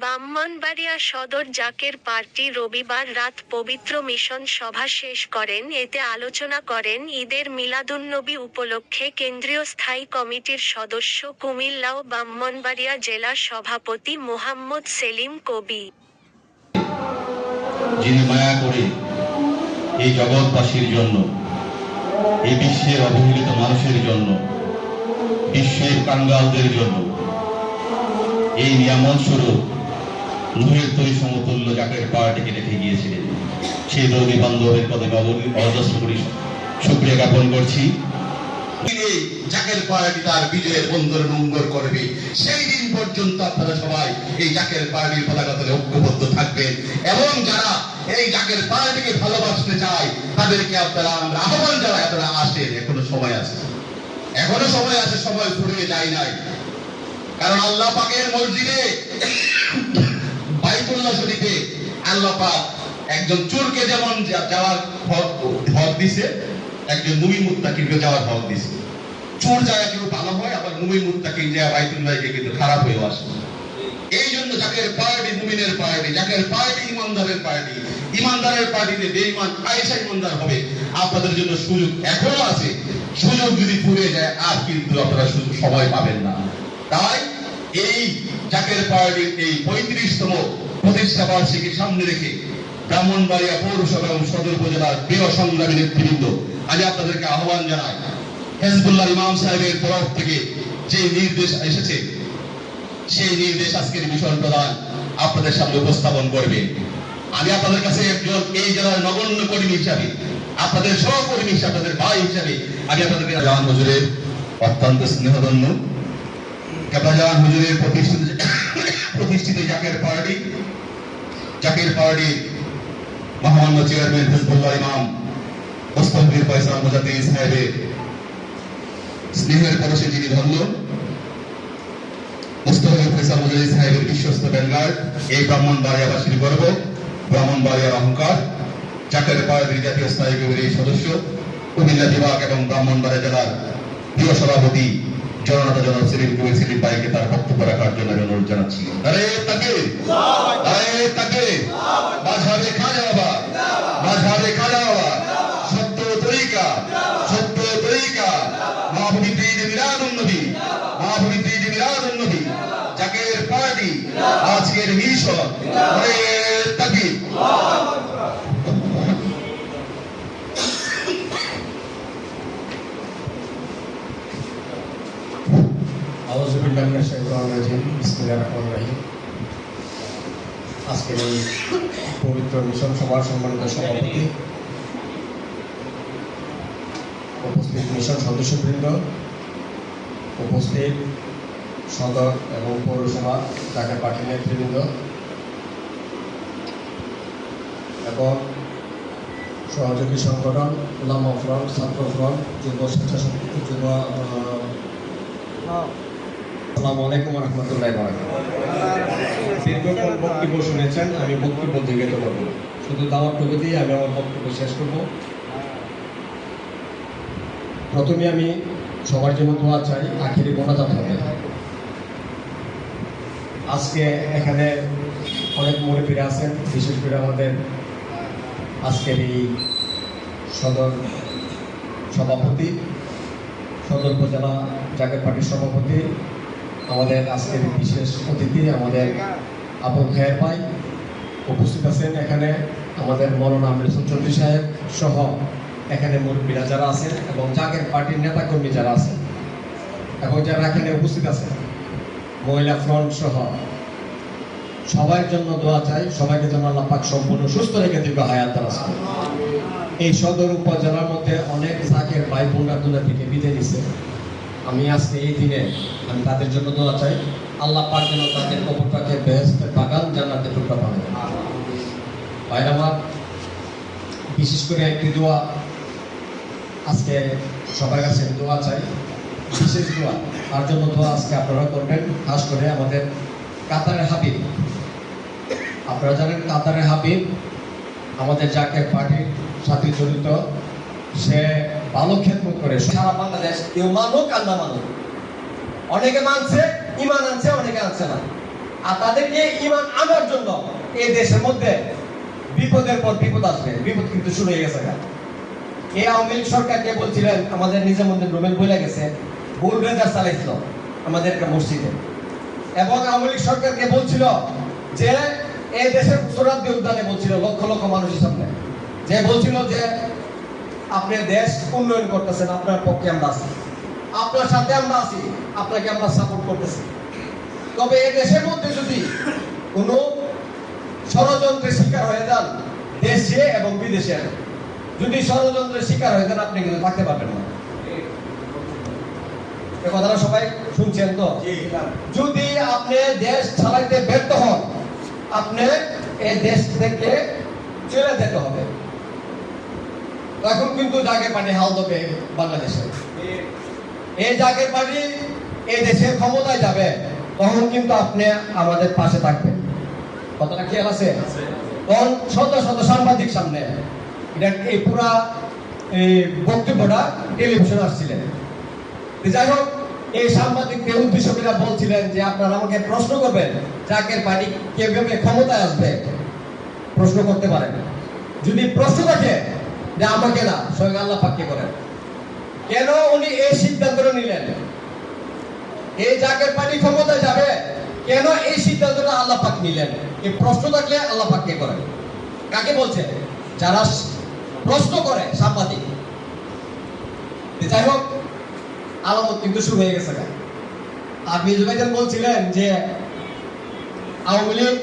ব্রাহ্মণবাড়িয়া সদর জাকের পার্টি রবিবার রাত পবিত্র মিশন সভা শেষ করেন। এতে আলোচনা করেন ঈদের মিলাদুন্নবী উপলক্ষে কেন্দ্রীয় স্থায়ী কমিটির সদস্য কুমিল্লা ও ব্রাহ্মণবাড়িয়া জেলা সভাপতি মোহাম্মদ সেলিম কবি। যিনি মায়া করে এই জগৎবাসীর জন্য, এই বিশ্বের অবহেলিত মানুষের জন্য, বিশ্বের কাঙ্গালদের জন্য এই নিয়ামত স্বরূপ তৈরি সমতুল্য জাকের পাহাড়টিকে রেখে গিয়েছিলেন। সেই দৌড়ি বান্ধবের অবনী- অজস্র করি শুক্রিয়া জ্ঞাপন করছি। জাকের পার্টি তার বিজয়ের বন্দর নোঙ্গর করবে। সেই দিন পর্যন্ত আপনারা সবাই এই জাকের পার্টির পতাকা তলে ঐক্যবদ্ধ থাকবেন এবং যারা এই জাকের পার্টিকে ভালোবাসতে চায়, তাদেরকে আপনারা আমরা আহ্বান জানাই, আপনারা আসেন। এখনও সময় আছে। এখনও সময় আছে, সময় ফুরিয়ে যায় নাই। কারণ আল্লাহ পাকের মসজিদে শরীফে একজন চোরকে যেমন যাওয়ার দিছে, একজন মুত্তাকিনকে যাওয়ার দিছে। চোর ভালো হয়, আবার মুত্তাকিন যায় কিন্তু খারাপ হয়ে আসে। এই জন্য জাকের পার্টি মুমিনের পার্টি জাকের পার্টি ইমানদারের পার্টি ইমানদারের পার্টিতে বেঈমান আয়েশা ইমানদার হবে, আপনাদের জন্য সুযোগ এখনও আছে। সুযোগ যদি ফুরিয়ে যায়, আর কিন্তু আপনারা সুযোগ সময় পাবেন না। তাই এই জাকের পার্টির এই পঁয়ত্রিশতম প্রতিষ্ঠা বার্ষিকী সামনে রেখে ব্রাহ্মণবাড়িয়া পৌরসভা এবং সদর উপজেলার প্রিয় সংগ্রামী নেতৃবৃন্দ আমি আপনাদেরকে আহ্বান জানাই, হেজবুল্লাহ ইমাম সাহেবের তরফ থেকে যে নির্দেশ এসেছে, সেই নির্দেশ আজকের মিশন প্রধান আপনাদের সামনে উপস্থাপন করবে। আমি আপনাদের কাছে একজন এই জেলার নগণ্য কর্মী হিসাবে, আপনাদের সহকর্মী হিসাবে, আপনাদের ভাই হিসাবে, আমি আপনাদেরকে জাহান হুজুরের অত্যন্ত স্নেহধন্য কেবলাজান হুজুরের প্রতিষ্ঠিত প্রতিষ্ঠিত জাকের পার্টি জাকের পার্টি মহামান্য চেয়ারম্যান হিজবুল্লাহ ইমাম মুস্তফির ফয়সাল মুজাদ্দিদ সাহেবের স্নেহের পরশে যিনি ধন্য, মুস্তফির ফয়সাল মুজাদ্দিদ সাহেবের বিশ্বস্ত ব্যানগার্ড এই ব্রাহ্মণবাড়িয়াবাসীর গর্ব, ব্রাহ্মণবাড়িয়ার অহংকার, জাকের পার্টির জাতীয় স্থায়ী কমিটির সদস্য, কুমিল্লা বিভাগ এবং ব্রাহ্মণবাড়িয়া জেলার প্রিয় সভাপতি জননেতা জনাব সেলিম ভাইকে তার বক্তব্য রাখার জন্য অনুরোধ জানাচ্ছি। সত্য নবী! জাকের পার্টি! আজকের মিশন! আউযুবিল্লাহি মিনাশ শাইতানির রাজিম, বিসমিল্লাহির রহমানির রহিম। আজকের এই পবিত্র মিশন সভার সম্মানিত সভাপতি, উপস্থিত মিশন সদস্যবৃন্দ, উপস্থিত সদর এবং পৌরসভা ঢাকা পার্টি নেতৃবৃন্দ, এবং সহযোগী সংগঠন উলামা ফ্রন্ট, ছাত্র ফ্রন্ট, যুব স্বেচ্ছাসেবক, যুব প্রথমে আমি সবার জন্য দোয়া চাই, আখিরি মোনাজাত হবে। আজকে এখানে অনেক মুরব্বীরা আছেন, বিশেষ করে আমাদের আজকের এই সদর সভাপতি, সদর উপজেলা জাকের পার্টির সভাপতি আমাদের আজকের বিশেষ অতিথি, আমাদের আবুল খায়ের ভাই উপস্থিত আছেন এখানে। আমাদের মৌলানা আমির চৌধুরী সাহেব সহ এখানে মুরব্বীরা যারা আছেন এবং জাকের পার্টির নেতাকর্মী যারা আছেন এবং যারা এখানে উপস্থিত আছেন, মহিলা ফ্রন্ট সহ সবার জন্য দোয়া চাই, সবাইকে যেন আল্লাহ পাক সম্পূর্ণ সুস্থ রেখে দীর্ঘ হায়াত দারাজ এই সদর উপজেলার মধ্যে অনেক জাকের ভাই বোনরা দুনিয়া থেকে বিদায় নিছে। আমি আজকে এই দিনে আমি তাদের জন্য দোয়া চাই। আল্লাহ পাক যেন তাদের কবরটাকে বেহেস্তের বাগান জান্নাতে টুকরা বানায় ভাইরা আমার, বিশেষ করে একটি দোয়া। আজকে সবার কাছে দোয়া চাই। বিশেষ দোয়া। তার জন্য দোয়া আজকে আপনারা করবেন। খাস করে আমাদের কাতারের হাবিব। আপনারা জানেন কাতারের হাবিব আমাদের জাকের পার্টির সাথে জড়িত। সে ভালো খেদমত করে। সারা বাংলাদেশ কেউ মানুক আর না মানুক। অনেকে মানছে ইমান আনছে, অনেকে আনছে না। আর তাদেরকে ইমান আনার জন্য এই দেশের মধ্যে বিপদের পর বিপদ আসবে। বিপদ কিন্তু শুরু হয়ে গেছে। এই আওয়ামী লীগ সরকারকে বলছিলেন, আমাদের নিজের মধ্যে রুমেল বলে গেছে, ভুল রেজার চালাইছিল আমাদের একটা মসজিদে। এবং আওয়ামী লীগ সরকারকে বলছিল যে, এই দেশের সোরাদ্দি উদ্যানে বলছিল, লক্ষ লক্ষ মানুষের সামনে। যে বলছিল যে, আপনি দেশ উন্নয়ন করতেছেন, আপনার পক্ষে আমরা আছি। আপনার সাথে আমরা আছি। আপনাকে আমরা সাপোর্ট করতেছি। তবে এই দেশের মধ্যে যদি কোনো ষড়যন্ত্রের শিকার হয়ে যান দেশে এবং বিদেশে যদি ষড়যন্ত্রের শিকার হয়ে যান আপনি কিন্তু থাকতে পারবেন না। কথাটা সবাই শুনছেন তো? যদি আপনি দেশ চালাইতে ব্যর্থ হন আপনি এই দেশ থেকে চলে যেতে হবে। এখন কিন্তু জাগে পানি হাল দেবে বাংলাদেশে। এই জাগের পানি এই দেশের ক্ষমতায় যাবে তখন কিন্তু আপনি আমাদের পাশে থাকবেন। কতটা খেয়াল আছে? তখন শত শত সাংবাদিক সামনে। এটা এই পুরা এই বক্তব্যটা টেলিভিশন আসছিলেন। যাই হোক এই সাংবাদিকদের উদ্দেশ্য করে বলছিলেন যে আপনারা আমাকে প্রশ্ন করবেন জাকের পার্টি কীভাবে ক্ষমতায় আসবে প্রশ্ন করতে পারেন। যদি প্রশ্ন থাকে যে আমাকে না স্বয়ং আল্লাহ পাককে করেন? কেন উনি এই সিদ্ধান্ত নিলেন? এই জাকের পার্টি ক্ষমতায় যাবে। কেন এই সিদ্ধান্তটা আল্লাহ পাক নিলেন? এই প্রশ্ন থাকলে আল্লাহ পাককে করেন? কাকে যারা প্রশ্ন করে সাংবাদিক। যাই হোক, আলামত কিন্তু শুরু হয়ে গেছে। আর মিজু বলছিলেন যে, আওয়ামী লীগ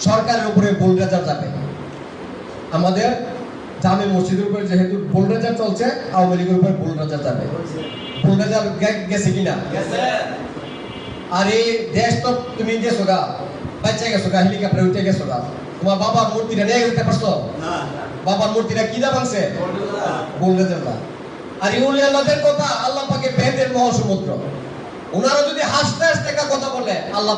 সরকারের উপরে বুলডেজার যাবে আমাদের জামে মসজিদের উপরে যেহেতু বুলডেজার চলছে আওয়ামী লীগের উপরে বুলডেজার যাবে বুলডেজার গে- গেছে কিনা? আর এই দেশ তো তুমি গেছো গা। বাচ্চা গেছো গা হেলিকপ্টারে উঠে গেছো গা। তোমার বাবার মূর্তিটা নিয়ে যেতে পারছ? বাবার মূর্তিটা কি দা বুলডেজার দা আর ইউলি আল্লাহদের কথা আল্লাহ পাকে বেদের মহাসমুদ্র ওনারা যদি হাসতে হাসতে কথা বলে আল্লাহ